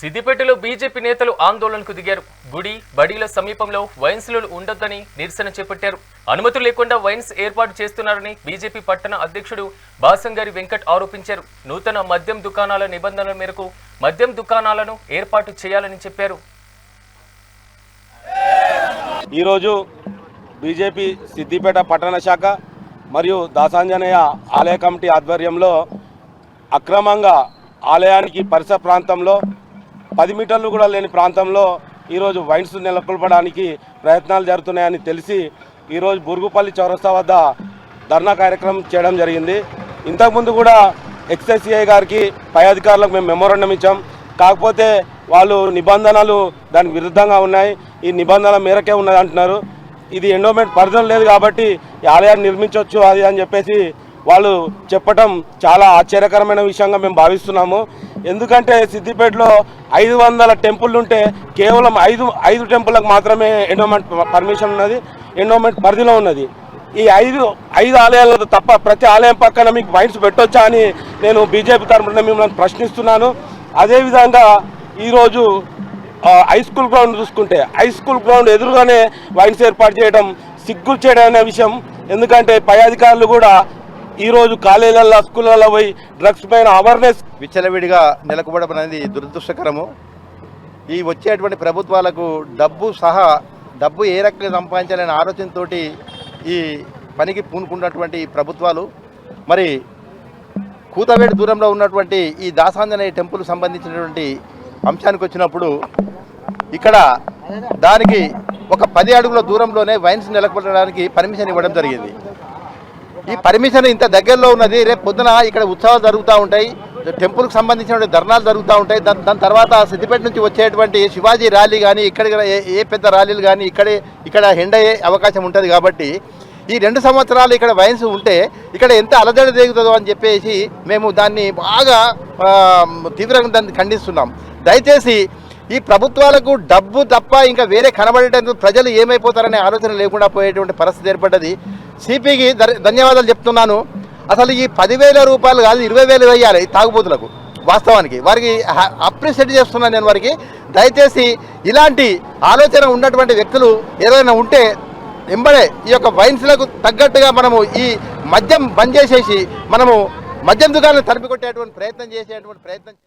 సిద్దిపేటలో బీజేపీ నేతలు ఆందోళనకు దిగారు. గుడి బడిల సమీపంలో వైన్స్లు ఉండొద్దని నిరసన చేపట్టారు. అనుమతులు లేకుండా వైన్స్ ఏర్పాటు చేస్తున్నారని బీజేపీ పట్టణ అధ్యక్షుడు బాసంగారి వెంకట్ ఆరోపించారు. నూతన మద్యం దుకాణాల నిబంధనల మేరకు మద్యం దుకాణాలను ఏర్పాటు చేయాలని చెప్పారు. ఈరోజు బీజేపీ సిద్దిపేట పట్టణ శాఖ మరియు దాసాంజనేయ ఆలయ కమిటీ ఆధ్వర్యంలో అక్రమంగా ఆలయానికి పరిసర ప్రాంతంలో పది మీటర్లు కూడా లేని ప్రాంతంలో ఈరోజు వైన్స్ నెలకొల్పడానికి ప్రయత్నాలు జరుగుతున్నాయని తెలిసి ఈరోజు బురుగుపల్లి చౌరస్తా వద్ద ధర్నా కార్యక్రమం చేయడం జరిగింది. ఇంతకుముందు కూడా ఎక్స్ఎస్సిఐ గారికి పై అధికారులకు మేము మెమోరండం ఇచ్చాం. కాకపోతే వాళ్ళు నిబంధనలు దానికి విరుద్ధంగా ఉన్నాయి. ఈ నిబంధనల మేరకే ఉన్నది అంటున్నారు. ఇది ఎండోమెంట్ పరిధిలో లేదు కాబట్టి ఆలయాన్ని నిర్మించవచ్చు అది అని చెప్పేసి వాళ్ళు చెప్పటం చాలా ఆశ్చర్యకరమైన విషయంగా మేము భావిస్తున్నాము. ఎందుకంటే సిద్దిపేటలో ఐదు వందల టెంపుల్ ఉంటే కేవలం ఐదు ఐదు టెంపుల్లకు మాత్రమే ఎండోమెంట్ పర్మిషన్ ఉన్నది ఎండోమెంట్ పరిధిలో ఉన్నది. ఈ ఐదు ఐదు ఆలయాలతో తప్ప ప్రతి ఆలయం పక్కన మీకు వైన్స్ పెట్టొచ్చా అని నేను బీజేపీ తరఫున మిమ్మల్ని ప్రశ్నిస్తున్నాను. అదేవిధంగా ఈరోజు హై స్కూల్ గ్రౌండ్ చూసుకుంటే హై స్కూల్ గ్రౌండ్ ఎదురుగానే వైన్స్ ఏర్పాటు చేయడం సిగ్గులు చేయడం అనే విషయం. ఎందుకంటే పై అధికారులు కూడా ఈరోజు కాలేజీలలో స్కూళ్ళలో పోయి డ్రగ్స్ పైన అవేర్నెస్ విచ్చలవిడిగా నెలకొవడం అనేది దురదృష్టకరము. ఈ వచ్చేటువంటి ప్రభుత్వాలకు డబ్బు సహా డబ్బు ఏ రకంగా సంపాదించాలనే ఆలోచనతో ఈ పనికి పూనుకున్నటువంటి ప్రభుత్వాలు మరి కూతవేడి దూరంలో ఉన్నటువంటి ఈ దాసాంజనేయ టెంపుల్ సంబంధించినటువంటి అంశానికి వచ్చినప్పుడు ఇక్కడ దానికి ఒక పది అడుగుల దూరంలోనే వైన్స్ నెలకొల్పడానికి పర్మిషన్ ఇవ్వడం జరిగింది. ఈ పర్మిషన్ ఇంత దగ్గరలో ఉన్నది. రేపు పొద్దున ఇక్కడ ఉత్సవాలు జరుగుతూ ఉంటాయి. టెంపుల్కి సంబంధించిన ధర్నాలు జరుగుతూ ఉంటాయి. దాని దాని తర్వాత సిద్దిపేట నుంచి వచ్చేటువంటి శివాజీ ర్యాలీ కానీ ఇక్కడ ఏ పెద్ద ర్యాలీలు కానీ ఇక్కడే ఇక్కడ హెండ్ అయ్యే అవకాశం ఉంటుంది కాబట్టి ఈ రెండు సంవత్సరాలు ఇక్కడ వయసు ఉంటే ఇక్కడ ఎంత అలజడి దిగుతుందో అని చెప్పేసి మేము దాన్ని బాగా తీవ్రంగా దాన్ని ఖండిస్తున్నాం. దయచేసి ఈ ప్రభుత్వాలకు డబ్బు తప్ప ఇంకా వేరే కనబడేటందుకు ప్రజలు ఏమైపోతారనే ఆలోచన లేకుండా పోయేటువంటి పరిస్థితి ఏర్పడ్డది. సిపికి ధన్యవాదాలు చెప్తున్నాను. అసలు ఈ పదివేల రూపాయలు కాదు ఇరవై వేలు వేయాలి తాగుబోతులకు వాస్తవానికి. వారికి అప్రిషియేట్ చేస్తున్నాను నేను వారికి. దయచేసి ఇలాంటి ఆలోచన ఉన్నటువంటి వ్యక్తులు ఏదైనా ఉంటే ఎంబడే ఈ యొక్క వైన్స్లకు తగ్గట్టుగా మనము ఈ మద్యం బంద్ చేసేసి మనము మద్యం దుకాణాలు తరిమి కొట్టేటువంటి ప్రయత్నం చేసేటువంటి ప్రయత్నం